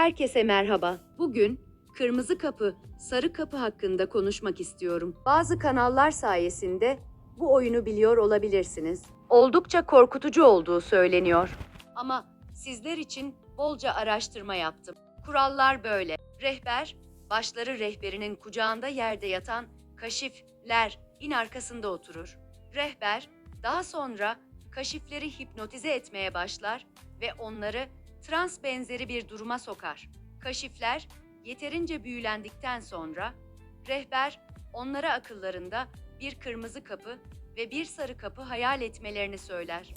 Herkese merhaba. Bugün kırmızı kapı, sarı kapı hakkında konuşmak istiyorum. Bazı kanallar sayesinde bu oyunu biliyor olabilirsiniz. Oldukça korkutucu olduğu söyleniyor. Ama sizler için bolca araştırma yaptım. Kurallar böyle. Rehber, başları rehberinin kucağında yerde yatan kaşifler in arkasında oturur. Rehber daha sonra kaşifleri hipnotize etmeye başlar ve onları trans benzeri bir duruma sokar. Kaşifler yeterince büyülendikten sonra rehber onlara akıllarında bir kırmızı kapı ve bir sarı kapı hayal etmelerini söyler.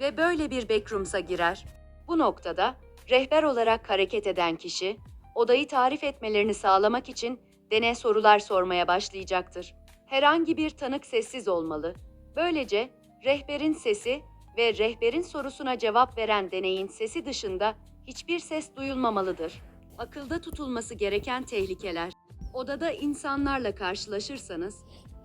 Ve böyle bir backrooms'a girer. Bu noktada rehber olarak hareket eden kişi odayı tarif etmelerini sağlamak için deney sorular sormaya başlayacaktır. Herhangi bir tanık sessiz olmalı. Böylece rehberin sesi ve rehberin sorusuna cevap veren deneyin sesi dışında hiçbir ses duyulmamalıdır. Akılda tutulması gereken tehlikeler. Odada insanlarla karşılaşırsanız,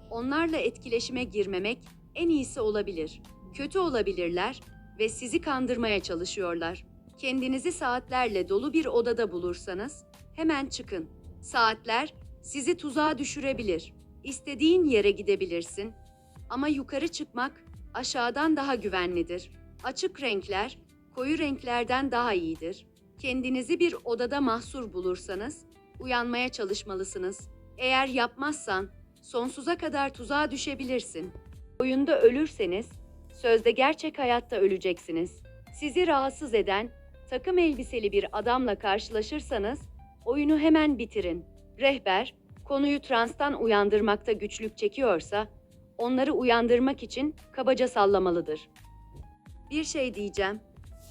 onlarla etkileşime girmemek en iyisi olabilir. Kötü olabilirler ve sizi kandırmaya çalışıyorlar. Kendinizi saatlerle dolu bir odada bulursanız hemen çıkın. Saatler sizi tuzağa düşürebilir. İstediğin yere gidebilirsin ama yukarı çıkmak aşağıdan daha güvenlidir. Açık renkler koyu renklerden daha iyidir. Kendinizi bir odada mahsur bulursanız uyanmaya çalışmalısınız. Eğer yapmazsan sonsuza kadar tuzağa düşebilirsin. Oyunda ölürseniz sözde gerçek hayatta öleceksiniz. Sizi rahatsız eden takım elbiseli bir adamla karşılaşırsanız oyunu hemen bitirin. Rehber konuyu transtan uyandırmakta güçlük çekiyorsa onları uyandırmak için kabaca sallamalıdır. Bir şey diyeceğim.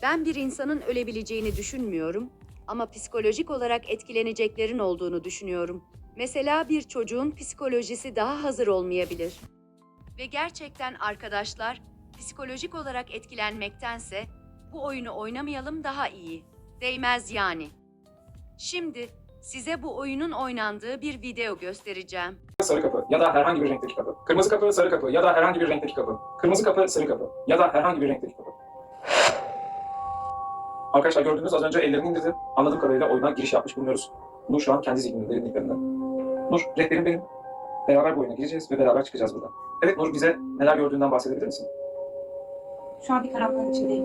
Ben bir insanın ölebileceğini düşünmüyorum ama psikolojik olarak etkileneceklerin olduğunu düşünüyorum. Mesela bir çocuğun psikolojisi daha hazır olmayabilir. Ve gerçekten arkadaşlar, psikolojik olarak etkilenmektense bu oyunu oynamayalım daha iyi. Değmez yani. Şimdi size bu oyunun oynandığı bir video göstereceğim. Sarı kapı ya da herhangi bir renkteki kapı. Kırmızı kapı, sarı kapı ya da herhangi bir renkteki kapı. Kırmızı kapı, sarı kapı ya da herhangi bir renkteki kapı. Arkadaşlar gördüğünüz az önce ellerini indirdi. Anladığım kadarıyla oyuna giriş yapmış bulunuyoruz. Nur şu an kendi zihninde, derinliklerinde. Nur, rehberim benim. Beraber bu oyuna gireceğiz ve beraber çıkacağız buradan. Evet Nur, bize neler gördüğünden bahsedebilir misin? Şu an bir karanlığın içindeyim.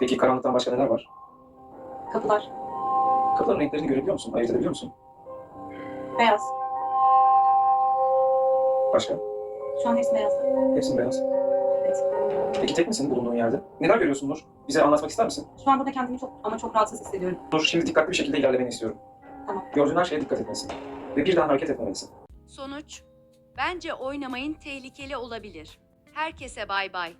Peki karanlıktan başka neler var? Kapılar Kapıların renklerini görebiliyor musun? Ayırt edebiliyor musun? Beyaz. Başka? Şu an hepsi beyaz. Hepsi beyaz. Evet. Peki tek misin bulunduğun yerde? Neler görüyorsun Nur? Bize anlatmak ister misin? Şu an burada kendimi çok ama çok rahatsız hissediyorum. Nur, şimdi dikkatli bir şekilde ilerlemeni istiyorum. Tamam. Gördüğün her şeye dikkat etmelisin. Ve birden hareket etmemelisin. Sonuç, bence oynamayın tehlikeli olabilir. Herkese bay bay.